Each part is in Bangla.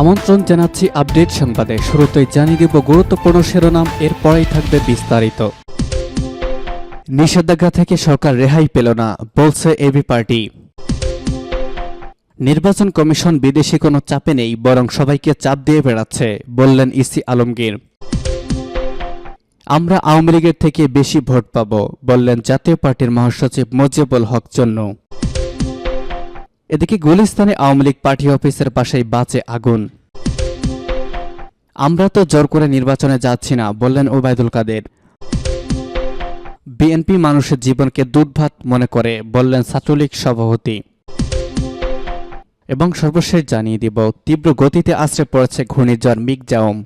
আমন্ত্রণ জানাচ্ছি আপডেট সংবাদে। শুরুতেই জানিয়ে দেব গুরুত্বপূর্ণ শিরোনাম, এরপরেই থাকবে বিস্তারিত। নিষেধাজ্ঞা থেকে সরকার রেহাই পেল না, বলছে এবি পার্টি। নির্বাচন কমিশন বিদেশি কোনো চাপে নেই, বরং সবাইকে চাপ দিয়ে বেড়াচ্ছে, বললেন ইসি আলমগীর। আমরা আওয়ামী লীগের থেকে বেশি ভোট পাব, বললেন জাতীয় পার্টির মহাসচিব মজিবুল হক চন্ন। এদিকে গুলিস্তানে আওয়ামী লীগ পার্টি অফিসের পাশেই বাঁচে আগুন। আমরা তো জোর করে নির্বাচনে যাচ্ছি না, বললেন ওবায়দুল কাদের। বিএনপি মানুষের জীবনকে দুর্ভাত মনে করে, বললেন ছাত্রলীগ সভাপতি। এবং সর্বশেষ জানিয়ে দিব, তীব্র গতিতে আশ্রে পড়েছে ঘূর্ণিঝড় মিগজাওম।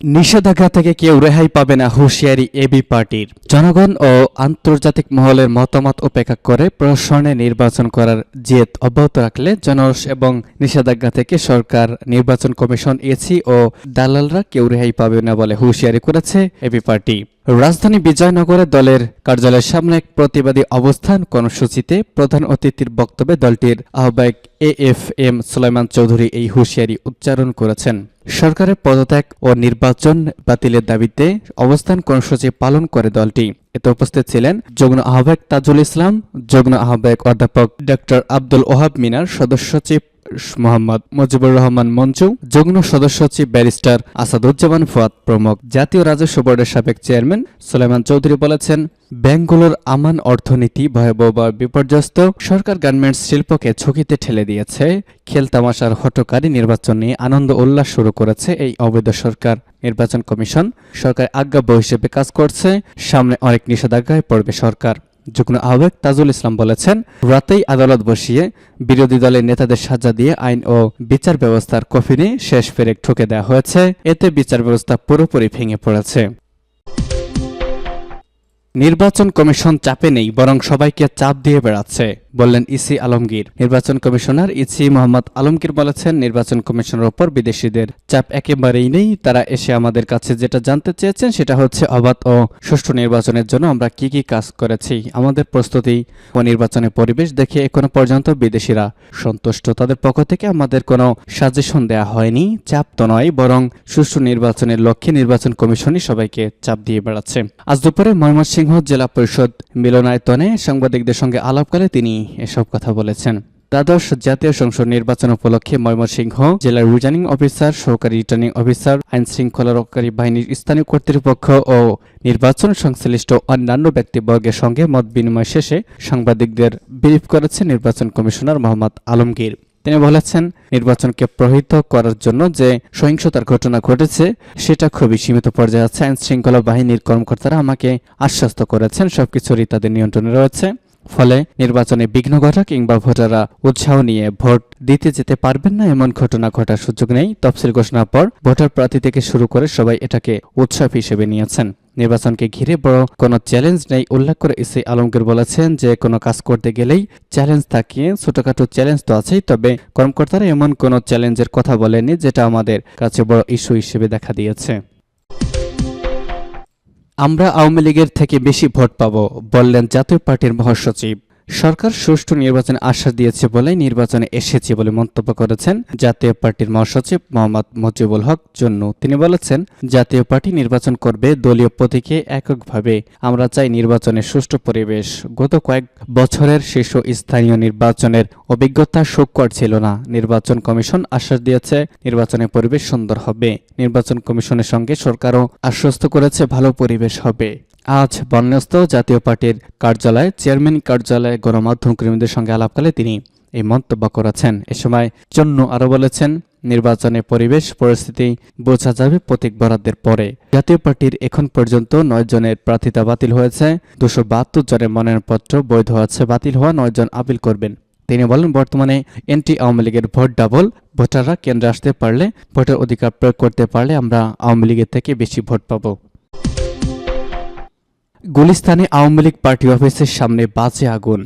নিষেধাজ্ঞা থেকে কেউ রেহাই পাবে না হুঁশিয়ারি এবি পার্টির। জনগণ ও আন্তর্জাতিক মহলের মতামত উপেক্ষা করে প্রশাসনে নির্বাচন করার জেদ অব্যাহত রাখলে জনস এবং নিষেধাজ্ঞা থেকে সরকার, নির্বাচন কমিশন, এসি ও দালালরা কেউ রেহাই পাবে না বলে হুঁশিয়ারি করেছে এবি পার্টি। রাজধানী বিজয়নগরে দলের কার্যালয়ের সামনে এক প্রতিবাদী অবস্থান কর্মসূচিতে প্রধান অতিথির বক্তব্যে দলটির আহ্বায়ক A F M Sulaiman Chowdhury এই হুঁশিয়ারি উচ্চারণ করেছেন। সরকারের পদত্যাগ ও নির্বাচন বাতিলের দাবিতে অবস্থান কর্মসূচি পালন করে দলটি। এতে উপস্থিত ছিলেন যুগ্ম আহ্বায়ক তাজুল ইসলাম, যুগ্ম আহ্বায়ক অধ্যাপক ডক্টর আব্দুল ওহাব মিনার, সদস্য সচিব মোহাম্মদ মুজিবুর রহমান মঞ্জু যুগ্ম সদস্য সচিব ব্যারিস্টার আসাদুজ্জামান ফুয়াদ প্রমুখ। জাতীয় রাজস্ব বোর্ডের সাবেক চেয়ারম্যান সুলাইমান চৌধুরী বলেছেন, ব্যাংকগুলোর আমান অর্থনীতি ভয়াবহ বিপর্যস্ত। সরকার গার্মেন্টস শিল্পকে ঝুঁকিতে ঠেলে দিয়েছে। খেলতামাশার হটকারী নির্বাচন নিয়ে আনন্দ উল্লাস শুরু করেছে এই অবৈধ সরকার। নির্বাচন কমিশন সরকার আজ্ঞাবহ হিসেবে কাজ করছে, সামনে অনেক নিষেধাজ্ঞায় পড়বে সরকার। যুগ্ম আহ্বায়ক তাজুল ইসলাম বলেছেন, রাতেই আদালত বসিয়ে বিরোধী দলের নেতাদের সাজা দিয়ে আইন ও বিচার ব্যবস্থার কফিনে শেষ ফেরেক ঠুকে দেওয়া হয়েছে। এতে বিচার ব্যবস্থা পুরোপুরি ভেঙে পড়েছে। নির্বাচন কমিশন চাপে নেই, বরং সবাইকে চাপ দিয়ে বেড়াচ্ছে। বললেন ইসি আলমগীর। নির্বাচন কমিশনার ইসি মোহাম্মদ আলমগীর বলেছেন, নির্বাচন কমিশনের ওপর বিদেশিদের চাপ একেবারেই নেই। তারা এসে আমাদের কাছে যেটা জানতে চেয়েছেন সেটা হচ্ছে অবাধ ও সুষ্ঠু নির্বাচনের জন্য আমরা কি কি কাজ করেছি। আমাদের প্রস্তুতি ও নির্বাচনের পরিবেশ দেখে এখনও পর্যন্ত বিদেশিরা সন্তুষ্ট। তাদের পক্ষ থেকে আমাদের কোনো সাজেশন দেয়া হয়নি। চাপ তো নয়, বরং সুষ্ঠু নির্বাচনের লক্ষ্যে নির্বাচন কমিশনই সবাইকে চাপ দিয়ে বেড়াচ্ছে। আজ দুপুরে ময়মনসিংহ জেলা পরিষদ মিলনায়তনে সাংবাদিকদের সঙ্গে আলাপকালে তিনি এসব কথা বলেছেন। দ্বাদশ জাতীয় সংসদ নির্বাচন উপলক্ষে ময়মনসিংহ জেলার রিটার্নিং অফিসার, সহকারী রিটার্নিং অফিসার আইন শৃঙ্খলা রক্ষাকারী বাহিনীর স্থানীয় কর্তৃপক্ষ ও নির্বাচন সংশ্লিষ্ট অন্যান্য ব্যক্তিবর্গের সঙ্গে মত বিনিময় শেষে সাংবাদিকদের ব্রিফ করেছে নির্বাচন কমিশনার মোহাম্মদ আলমগীর। তিনি বলেছেন, নির্বাচনকে প্রহিত করার জন্য যে সহিংসতার ঘটনা ঘটেছে, সেটা খুবই সীমিত পর্যায়ে আছে। আইন শৃঙ্খলা বাহিনীর কর্মকর্তারা আমাকে আশ্বস্ত করেছেন, সবকিছুরই তাদের নিয়ন্ত্রণে রয়েছে। ফলে নির্বাচনে বিঘ্ন ঘটা কিংবা ভোটাররা উৎসাহ নিয়ে ভোট দিতে যেতে পারবেন না এমন ঘটনা ঘটার সুযোগ নেই। তফসিল ঘোষণার পর ভোটার প্রার্থী থেকে শুরু করে সবাই এটাকে উৎসব হিসেবে নিয়েছেন। নির্বাচনকে ঘিরে বড় কোনো চ্যালেঞ্জ নেই, উল্লেখ করে ইসি আলমগীর বলেছেন যে, কোনো কাজ করতে গেলেই চ্যালেঞ্জ থাকে, ছোটখাটো চ্যালেঞ্জ তো আছেই, তবে কর্মকর্তারা এমন কোনো চ্যালেঞ্জের কথা বলেনি যেটা আমাদের কাছে বড় ইস্যু হিসেবে দেখা দিয়েছে। আমরা আওয়ামী লীগের থেকে বেশি ভোট পাব বললেন জাতীয় পার্টির মহাসচিব। সরকার সুষ্ঠু নির্বাচনে আশ্বাস দিয়েছে বলে নির্বাচনে এসেছে বলে মন্তব্য করেছেন জাতীয় পার্টির মহাসচিব মোহাম্মদ মজিবুল হক জন্য। তিনি বলেছেন, জাতীয় পার্টি নির্বাচন করবে দলীয় প্রতীকে এককভাবে। আমরা চাই নির্বাচনের সুষ্ঠু পরিবেশ। গত কয়েক বছরের শীর্ষ স্থানীয় নির্বাচনের অভিজ্ঞতা সুকর ছিল না। নির্বাচন কমিশন আশ্বাস দিয়েছে, নির্বাচনের পরিবেশ সুন্দর হবে। নির্বাচন কমিশনের সঙ্গে সরকারও আশ্বস্ত করেছে, ভালো পরিবেশ হবে। আজ বন্যস্ত জাতীয় পার্টির কার্যালয়ে চেয়ারম্যান কার্যালয়ে গণমাধ্যম কর্মীদের সঙ্গে আলাপকালে তিনি এই মন্তব্য করেছেন। এ সময় চন্ন আরও বলেছেন, নির্বাচনে পরিবেশ, পরিস্থিতি বোঝা যাবে প্রতীক বরাদ্দের পরে। জাতীয় পার্টির এখন পর্যন্ত নয় জনের প্রার্থিতা বাতিল হয়েছে। দুশো বাহাত্তর জনের মনোনয়নপত্র বৈধ আছে, বাতিল হওয়া নয় জন আপিল করবেন। তিনি বলেন, বর্তমানে এনটি আওয়ামী লীগের ভোট ডাবল, ভোটাররা কেন্দ্রে আসতে পারলে ভোটের অধিকার প্রয়োগ করতে পারলে আমরা আওয়ামী লীগের থেকে বেশি ভোট পাবো। গুলিস্তানে আওয়ামী লীগ পার্টি অফিসের সামনে বাজে আগুন।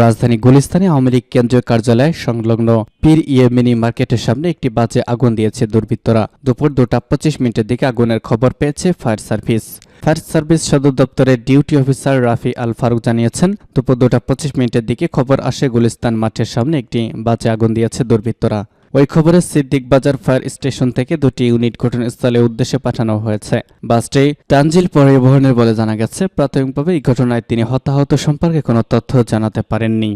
রাজধানী গুলিস্তানে আওয়ামী লীগ কেন্দ্রীয় কার্যালয় সংলগ্ন পীর ইয়ে মিনি মার্কেটের সামনে একটি বাজে আগুন দিয়েছে দুর্বৃত্তরা। দুপুর দুটা পঁচিশ মিনিটের দিকে আগুনের খবর পেয়েছে ফায়ার সার্ভিস। ফায়ার সার্ভিস সদর দপ্তরের ডিউটি অফিসার রাফি আল ফারুক জানিয়েছেন, দুপুর দুটা পঁচিশ মিনিটের দিকে খবর আসে গুলিস্তান মাঠের সামনে একটি বাজে আগুন দিয়েছে দুর্বৃত্তরা। ওই খবরে সিদ্দিক বাজার ফায়ার স্টেশন থেকে দুটি ইউনিট ঘটনাস্থলে উদ্দেশ্যে পাঠানো হয়েছে। বাসটি তানজিল পরিবহনের বলে জানা গেছে, প্রাথমিকভাবে এই ঘটনায় তিনি হতাহত সম্পর্কে কোনো তথ্য জানাতে পারেননি।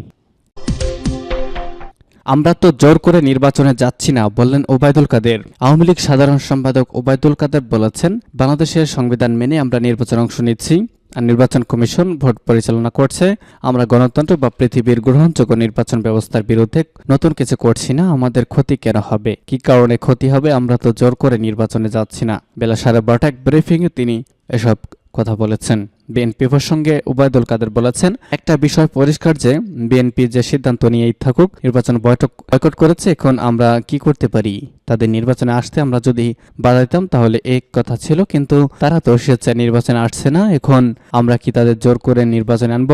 আমরা তো জোর করে নির্বাচনে যাচ্ছি না, বললেন ওবায়দুল কাদের। আওয়ামী লীগ সাধারণ সম্পাদক ওবায়দুল কাদের বলেছেন, বাংলাদেশের সংবিধান মেনে আমরা নির্বাচনে অংশ নিচ্ছি। আর নির্বাচন কমিশন ভোট পরিচালনা করছে। আমরা গণতন্ত্র বা পৃথিবীর গ্রহণযোগ্য নির্বাচন ব্যবস্থার বিরুদ্ধে নতুন কিছু করছি না, আমাদের ক্ষতি কেন হবে? কি কারণে ক্ষতি হবে আমরা তো জোর করে নির্বাচনে যাচ্ছি না। বেলা সাড়ে বারোটা এক ব্রিফিংয়ে তিনি এসব কথা বলেছেন। বিএনপি প্রসঙ্গে উবায়দুল কাদের বলেছেন, একটা বিষয় পরিষ্কার যে বিএনপি যে সিদ্ধান্ত নিয়েই থাকুক, নির্বাচন বৈঠক বয়কট করেছে, এখন আমরা কি করতে পারি? তাদের নির্বাচনে আসতে আমরা যদি বাধা দিতাম, তাহলে এক কথা ছিল, কিন্তু তারা তো স্বেচ্ছায় নির্বাচনে আসছে না, এখন আমরা কি তাদের জোর করে নির্বাচনে আনব?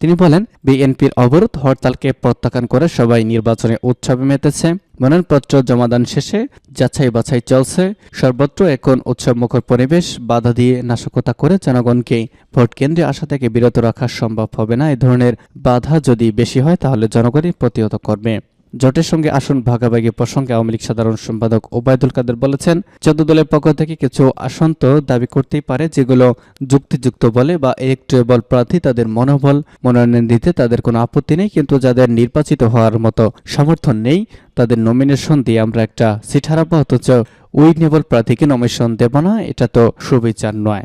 তিনি বলেন, বিএনপির অবরোধ হরতালকে প্রত্যাখ্যান করে সবাই নির্বাচনে উৎসবে মেতেছে। মনোনয়নপত্র জমাদান শেষে, যাচাই বাছাই চলছে। সর্বত্র এখন উৎসবমুখর পরিবেশ, বাধা দিয়ে নাশকতা করে জনগণকে ভোট কেন্দ্রে আসা থেকে বিরত রাখা সম্ভব হবে না। এ ধরনের বাধা যদি বেশি হয়, তাহলে জনগণই প্রতিহত করবে। জোটের সঙ্গে আসন ভাগাভাগি প্রসঙ্গে আওয়ামী লীগ সাধারণ সম্পাদক ওবায়দুল কাদের বলেছেন, চোদ্দ দলের পক্ষ থেকে কিছু আসন তো দাবি করতেই পারে, যেগুলো যুক্তিযুক্ত বলে বা ইলেকট্রেবল প্রার্থী তাদের মনোবল, মনোনয়ন দিতে তাদের কোনো আপত্তি নেই, কিন্তু যাদের নির্বাচিত হওয়ার মতো সমর্থন নেই, তাদের নমিনেশন দিয়ে আমরা একটা সিট হারাবো, অথচ উইনেবল প্রার্থীকে নমিনেশন দেব না, এটা তো সুবিচার নয়।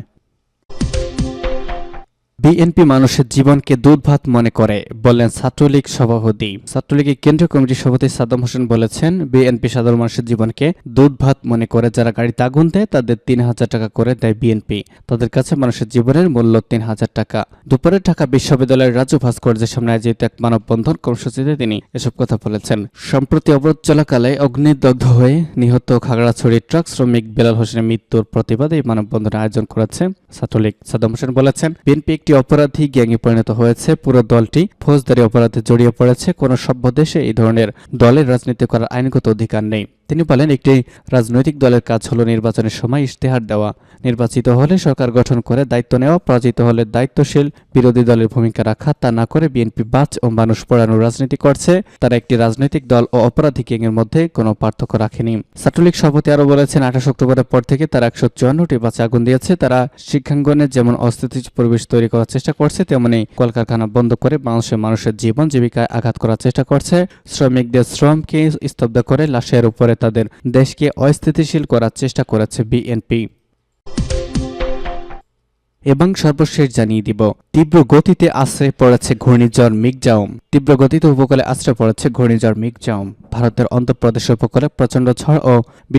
বিএনপি মানুষের জীবনকে দুধ ভাত মনে করে, বললেন ছাত্রলীগ সভাপতি। ছাত্রলীগের কেন্দ্রীয় কমিটির সভাপতি সাদ্দাম হোসেন বলেছেন, বিএনপি সাধারণ মানুষের জীবনকে দুধ ভাত মনে করে যারা গাড়িতে আগুন দেয়, তাদের তিন হাজার টাকা করে দেয় বিএনপি। তাদের কাছে মানুষের জীবনের মূল্য তিন হাজার টাকা। দুপুরে ঢাকা বিশ্ববিদ্যালয়ের রাজু ভাস্কর্যের সামনে আয়োজিত এক মানববন্ধন কর্মসূচিতে তিনি এসব কথা বলেছেন। সম্প্রতি অবরোধ চলাকালে অগ্নিদগ্ধ হয়ে নিহত খাগড়াছড়ি ট্রাক শ্রমিক বেলাল হোসেনের মৃত্যুর প্রতিবাদে এই মানববন্ধন আয়োজন করেছে ছাত্রলীগ। সাদ্দাম হোসেন বলেছেন, বিএনপি একটি অপরাধী গ্যাংয়ে পরিণত হয়েছে। পুরো দলটি ফৌজদারি অপরাধে জড়িয়ে পড়েছে। কোনো সভ্য দেশে এই ধরনের দলের রাজনীতি করার আইনগত অধিকার নেই। তিনি বলেন, একটি রাজনৈতিক দলের কাজ হলো নির্বাচনের সময় ইশতেহার দেওয়া। নির্বাচিত হলে সরকার গঠন করে দায়িত্ব নেওয়া, পরাজিত হলে দায়িত্বশীল বিরোধী দলের ভূমিকা রাখা, তা না করে বিএনপি বাচ ও মানুষ পড়ানোর রাজনীতি করছে। তারা একটি রাজনৈতিক দল ও অপরাধী গ্যাংয়ের মধ্যে কোনো পার্থক্য রাখেনি। ছাত্রলীগ সভাপতি আরও বলেছেন, আঠাশ অক্টোবরের পর থেকে তারা একশো চুয়ান্নটি বাসে আগুন দিয়েছে। তারা শিক্ষাঙ্গনে যেমন অস্থিতিশীল পরিবেশ তৈরি করার চেষ্টা করছে, তেমনি কলকারখানা বন্ধ করে বাংলাদেশের মানুষের জীবন জীবিকায় আঘাত করার চেষ্টা করছে। শ্রমিকদের শ্রমকে স্তব্ধ করে লাশের উপরে তাদের দেশকে অস্থিতিশীল করার চেষ্টা করেছে বিএনপি। এবং সর্বশেষ জানিয়ে দিব, তীব্র গতিতে আশ্রয় পড়েছে ঘূর্ণিঝড় মিগজাউম তীব্র গতিতে উপকূলে আশ্রয় পড়েছে ঘূর্ণিঝড় মিগজাউম ভারতের অন্ধ্রপ্রদেশ উপকূলে প্রচণ্ড ঝড় ও